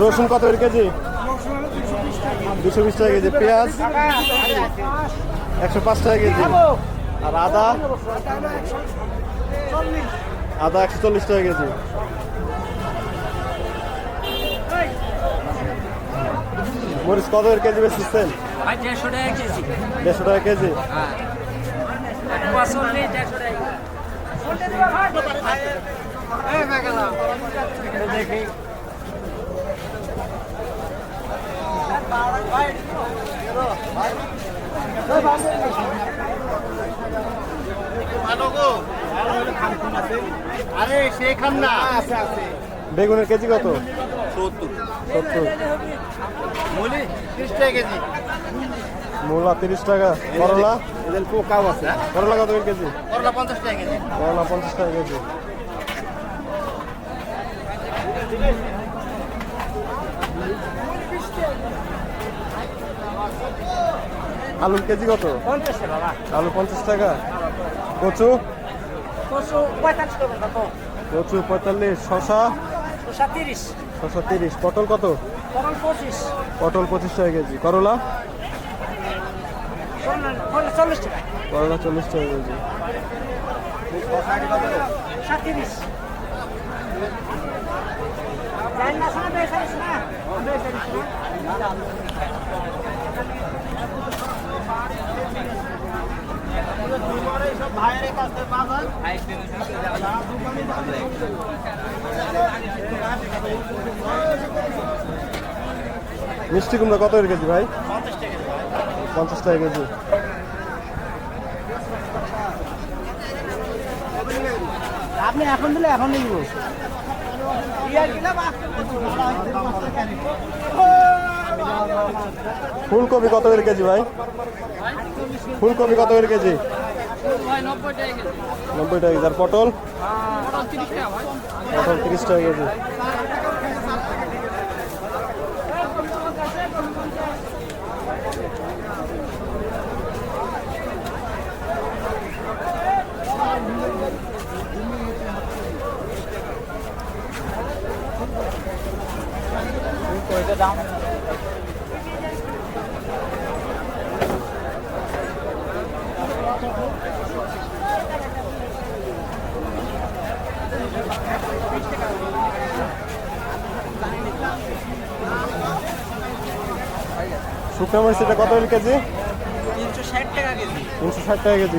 রসুন কত করে কেজি? দুশো বিশ টাকা কেজি। পেঁয়াজ? একশো পাঁচ টাকা কেজি। আর আদা? আদা একশো চল্লিশ টাকা কেজি। মরিচ কত করে কেজি বেচছেন দেড়শো টাকা কেজি। দেড়শো টাকা কেজি। হ্যাঁ। আরে সেখান না বেগুনের কেজি কত? সত্তর। সত্তর কেজি মূলা তিরিশ টাকা। করলা? পোকাও আছে করলা কত কেজি করলা পঞ্চাশ টাকা কেজি? করলা পঞ্চাশ টাকা কেজি। আলুর কেজি কত? আলু পঞ্চাশ টাকা। কচু? কচু পঁয়তাল্লিশ টাকা কচু পঁয়তাল্লিশ। শশা তিরিশ। ছশো তিরিশ। পটল কত? পটল পঁচিশ। টাকা কেজি। করলা? করলা চল্লিশ টাকা। কেজি শসা তিরিশ জানি না শোনা বেসারিস না বেসারিস না মিষ্টি কুমড়া কত কেজি ভাই? পঞ্চাশ টাকা কেজি। আপনি এখন দিলে এখন নিব। ফুলকপি কত করে কেজি ভাই? ফুলকপি কত করে কেজি? নব্বই টাকা কেজি। আর পটল? পটল তিরিশ টাকা কেজি। শুকনো মরিচ এটা কত কেজি? তিনশো ষাট টাকা কেজি। তিনশো ষাট টাকা কেজি।